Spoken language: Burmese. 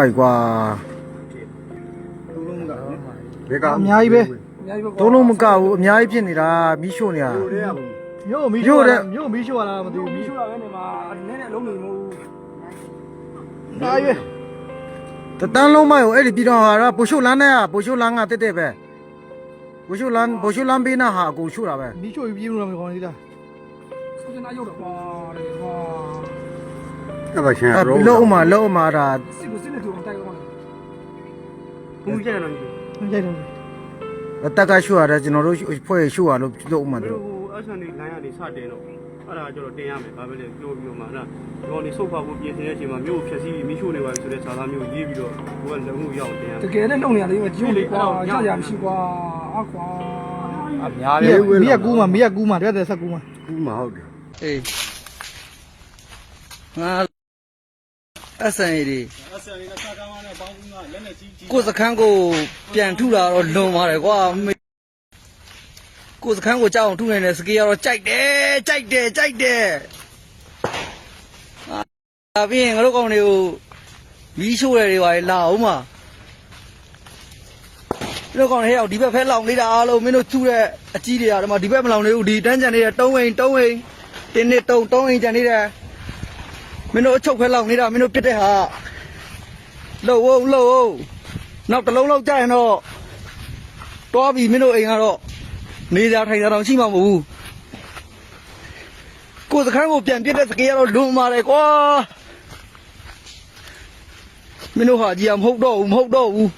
အိုက်ကွာဘယ်ကအများကြီးပဲသုံးလုံးမကဘူးအများကြီးဖြစ်နေတာမီးရှို့နေတာမြို့မီးမြို့ရှို့တဲ့တာမြို့မီးရှို့ရတာမသိဘူးမီးရှိုးတာပဲနေမှာနည်းနည်းအလုံးနေမဟုတ်ဘူးအားရွယ်တတန်းလုံးမရောအဲ့ဒီပြည်တော်ဟာပိုရှို့လန်းနဲ့ပိုရှို့လန်းကတက်တက်ပဲပိုရှို့လန်းပိုရှို့လန်းပေးနာဟာအကုန်ရှို့တာပဲမီးရှို့ပြီးပြေးလို့မကောင်းသေးလားစင်နာရုပ်တော့ပါလေကွာအဲ့ပါရှင်အဲ့ရောလုံးအမလုံးအမဒါစစ်ကိုစ ဘူးကျန်တယ်နော်မကြိုက်တော့တက်ကရှို့ရတယ်ကျွန်တော်တို့ဖွဲ့ရှို့ရလို့လုံးအမဘယ်တို့လိုအဆန်လေးလိုင်းရနေစတင်တော့အဲ့ဒါကျတော့တင်ရမယ်ဘာပဲလဲပြောပြီးတော့မှနော်ဒီကောင်နေဆုတ်ဖောက်ဖို့ပြင်ဆင်တဲ့အချိန်မှာမြို့ကိုဖျက်ဆီးပြီးမိရှို့နေပါပြီဆိုတဲ့စာသားမျိုးရေးပြီးတော့ဘိုးကလုံမှုရအောင်တင်ရတမယ်ကယ်နဲ့လုံနေရတယ်ဒီလိုကွာရရမရှိကွာအကွာအများမီးကြီးမီးကကူးမှာမီးကကူးမှာတက်တယ်ဆက်ကူးမှာကူးမဟုတ်တယ်အေးငါအဆန်ရည်အဆန်ရည်နဲ့စကားမနဲ့ ပေါင်းပြီးမှလက်နဲ့ကြီးကြီးကိုယ်စခန်းကိုပြန်ထုတာတော့လွန်ပါတယ်ကွာမေကိုယ်စခန်းကိုကြောက်အောင်ထုနေတဲ့စကေးကတော့ကြိုက်တယ်ကြိုက်တယ်ကြိုက်တယ်အာပြီးရင်ငါတို့ကောင်တွေကိုမီးရှို့တယ်တွေပါလေလာအောင်ပါတို့ကောင်တွေဟဲ့အောင်ဒီဘက်ဖက်လောင်နေတာအားလုံးမင်းတို့ထုတဲ့အကြီးတွေကဒီမှာဒီဘက်မလောင်နေဘူးဒီတန်းကြံနေတဲ့၃အိမ်၃အိမ်တင်းနှစ်၃၃အိမ်ကြံနေတယ်မင်းတို့အချုပ်ဖက်လောင်နေတာမင်းတို့ပြစ်တဲ့ဟာ လှုပ်ဝုံလှုပ်ဝုံနောက်တစ်လုံးလောက်ကြရင်တော့တွားပြီမင်းတို့အိမ်ကတော့နေကြထိုင်ကြတော့ရှိမှာမဟုတ်ဘူးကိုယ်စခန်းကိုပြန်ပြစ်တဲ့စကေးကတော့လွန်ပါတယ်ကွာမင်းတို့ဟာကြီးကမဟုတ်တော့ဘူးမဟုတ်တော့ဘူး